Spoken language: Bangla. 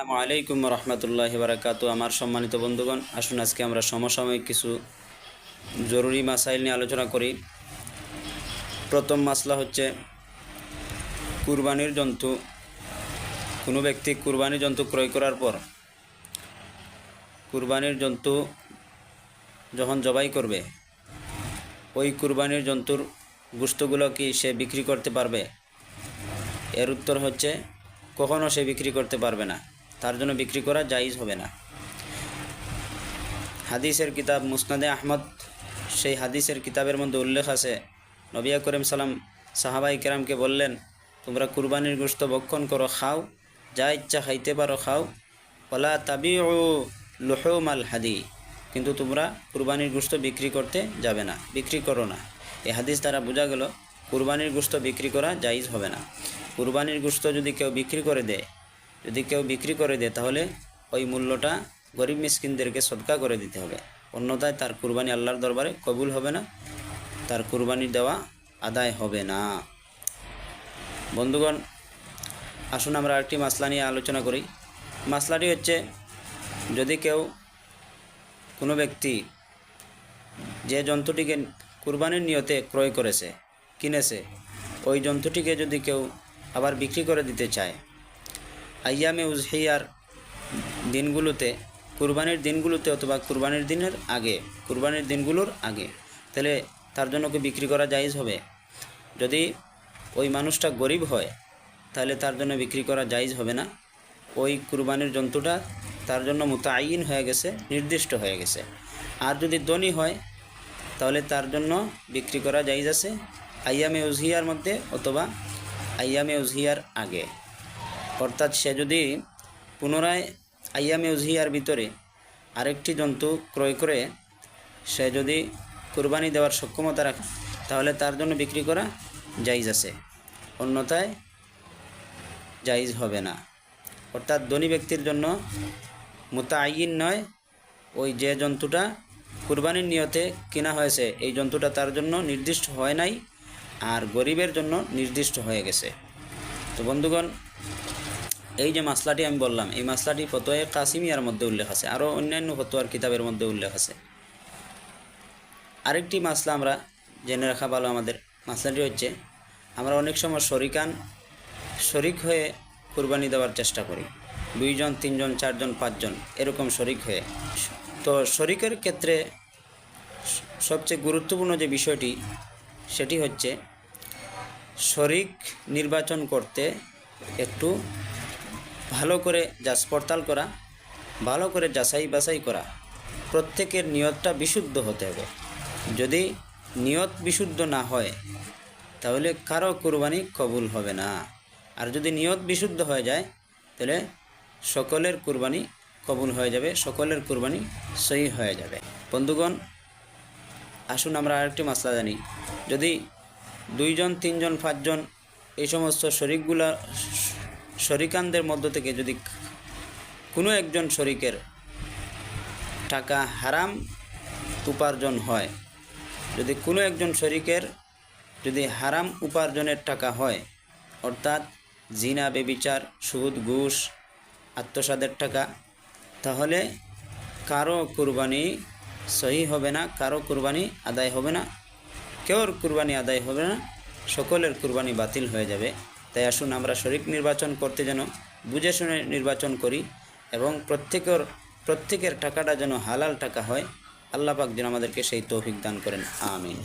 আসসালামু আলাইকুম রহমতুল্লাহ বারাকাতু, আমার সম্মানিত বন্ধুগণ, আসুন আজকে আমরা সমসাময়িক কিছু জরুরি মাসাইল নিয়ে আলোচনা করি। প্রথম মাসলা হচ্ছে, কুরবানির জন্তু, কোনো ব্যক্তি কুরবানির জন্তু ক্রয় করার পর, কুরবানির জন্তু যখন জবাই করবে, ওই কুরবানির জন্তুর গুস্তগুলো কি সে বিক্রি করতে পারবে? এর উত্তর হচ্ছে কখনও সে বিক্রি করতে পারবে না। তার জন্য বিক্রি করা জায়জ হবে না। হাদিসের কিতাব মুসনাদে আহমদ, সেই হাদিসের কিতাবের মধ্যে উল্লেখ আছে নবিয়া করিম সালাম সাহাবাই কেরামকে বললেন, তোমরা কুরবানির গোস্ত ভক্ষণ করো, খাও, যা ইচ্ছা খাইতে পারো, খাও। ওলা তাবি ও লোহমাল হাদি। কিন্তু তোমরা কুরবানির গোস্ত বিক্রি করতে যাবে না, বিক্রি করো না। এই হাদিস দ্বারা বোঝা গেল, কুরবানির গোস্ত বিক্রি করা জায়জ হবে না। কুরবানির গোস্ত যদি কেউ বিক্রি করে দেয় যদি কেউ বিক্রি করে দেয়, তাহলে ওই মূল্যটা গরিব মিসকিনদেরকে সদকা করে দিতে হবে। অন্যথায় তার কুরবানি আল্লাহর দরবারে কবুল হবে না, তার কুরবানি দেওয়া আদায় হবে না। বন্ধুগণ, আসুন আমরা একটি মাসলা নিয়ে আলোচনা করি। মাসলাটি হচ্ছে, যদি কেউ কোনো ব্যক্তি যে জন্তুটিকে কুরবানির নিয়তে ক্রয় করেছে, কিনেছে, ওই জন্তুটিকে যদি কেউ আবার বিক্রি করে দিতে চায় আইয়ামে উজহিয়ার দিনগুলোতে, কুরবানির দিনগুলোতে অথবা কুরবানির দিনের আগে, কুরবানির দিনগুলোর আগে, তাহলে তার জন্য কি বিক্রি করা জায়েজ হবে? যদি ওই মানুষটা গরিব হয়, তাহলে তার জন্য বিক্রি করা জায়জ হবে না। ওই কুরবানির জন্তুটা তার জন্য মোতায়িন হয়ে গেছে, নির্দিষ্ট হয়ে গেছে। আর যদি ধনী হয়, তাহলে তার জন্য বিক্রি করা জায়েজ আছে আইয়ামে উজহিয়ার মধ্যে অথবা আইয়ামে উজহিয়ার আগে। অর্থাৎ সে যদি পুনরায় আইয়ামে উজহিয়ার ভিতরে আরেকটি জন্তু ক্রয় করে, সে যদি কুরবানি দেওয়ার সক্ষমতা রাখে, তাহলে তার জন্য বিক্রি করা জাইজ আছে। অন্যথায় জাইজ হবে না। অর্থাৎ ধনী ব্যক্তির জন্য মোতায়িন নয়, ওই যে জন্তুটা কুরবানির নিয়তে কিনা হয়েছে, এই জন্তুটা তার জন্য নির্দিষ্ট হয় নাই আর গরিবের জন্য নির্দিষ্ট হয়ে গেছে। তো বন্ধুগণ এই যে মাসলাটি আমি বললাম, এই মাসলাটি ফতোয়ে কাসিমিয়ার মধ্যে উল্লেখ আছে, আরও অন্যান্য ফতোয়ার কিতাবের মধ্যে উল্লেখ আছে। আরেকটি মাসলা আমরা জেনে রাখা ভালো আমাদের, মাসলাটি হচ্ছে, আমরা অনেক সময় শরিকান, শরিক হয়ে কুরবানি দেওয়ার চেষ্টা করি। দুইজন, তিনজন, চারজন, পাঁচজন, এরকম শরিক হয়ে। তো শরিকের ক্ষেত্রে সবচেয়ে গুরুত্বপূর্ণ যে বিষয়টি, সেটি হচ্ছে, শরিক নির্বাচন করতে একটু ভালো করে যাচ পড়তাল করা, ভালো করে যাচাই বাছাই করা, প্রত্যেকের নিয়তটা বিশুদ্ধ হতে হবে। যদি নিয়ত বিশুদ্ধ না হয়, তাহলে কারও কুরবানি কবুল হবে না। আর যদি নিয়ত বিশুদ্ধ হয়ে যায়, তাহলে সকলের কুরবানি কবুল হয়ে যাবে, সকলের কুরবানি সহি হয়ে যাবে। বন্ধুগণ, আসুন আমরা আরেকটি মাসলা জানি। যদি দুইজন, তিনজন, পাঁচজন এই সমস্ত শরিকগুলা শরিকানদের মধ্য থেকে যদি কোনো একজন শরিকের টাকা হারাম উপার্জন হয়, যদি কোনো একজন শরিকের যদি হারাম উপার্জনের টাকা হয়, অর্থাৎ জিনা, বেবিচার, সুদ, ঘুষ, আত্মসাদের টাকা, তাহলে কারও কুরবানি সহি হবে না, কারও কুরবানি আদায় হবে না। কেউর কুরবানি আদায় হবে না, সকলের কুরবানি বাতিল হয়ে যাবে। তাই আসুন আমরা শরিক নির্বাচন করতে যেন, বুঝে শুনে নির্বাচন করি এবং প্রত্যেকের প্রত্যেকের টাকাটা যেন হালাল টাকা হয়, আল্লাহ পাক যেন আমাদেরকে সেই তৌফিক দান করেন, আমিন।